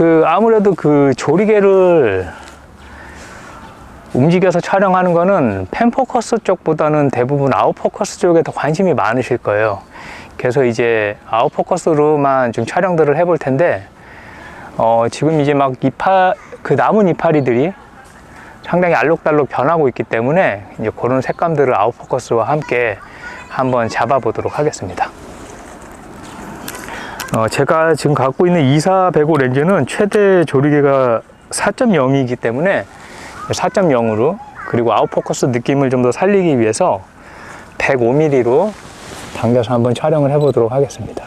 그 아무래도 그 조리개를 움직여서 촬영하는 거는 펜포커스 쪽보다는 대부분 아웃포커스 쪽에 더 관심이 많으실 거예요. 그래서 이제 아웃포커스로만 좀 촬영들을 해볼 텐데, 어, 지금 이제 막 이파, 그 남은 이파리들이 상당히 알록달록 변하고 있기 때문에 이제 그런 색감들을 아웃포커스와 함께 한번 잡아 보도록 하겠습니다. 어, 제가 지금 갖고 있는 2405 렌즈는 최대 조리개가 4.0이기 때문에 4.0으로 그리고 아웃포커스 느낌을 좀 더 살리기 위해서 105mm로 당겨서 한번 촬영을 해보도록 하겠습니다.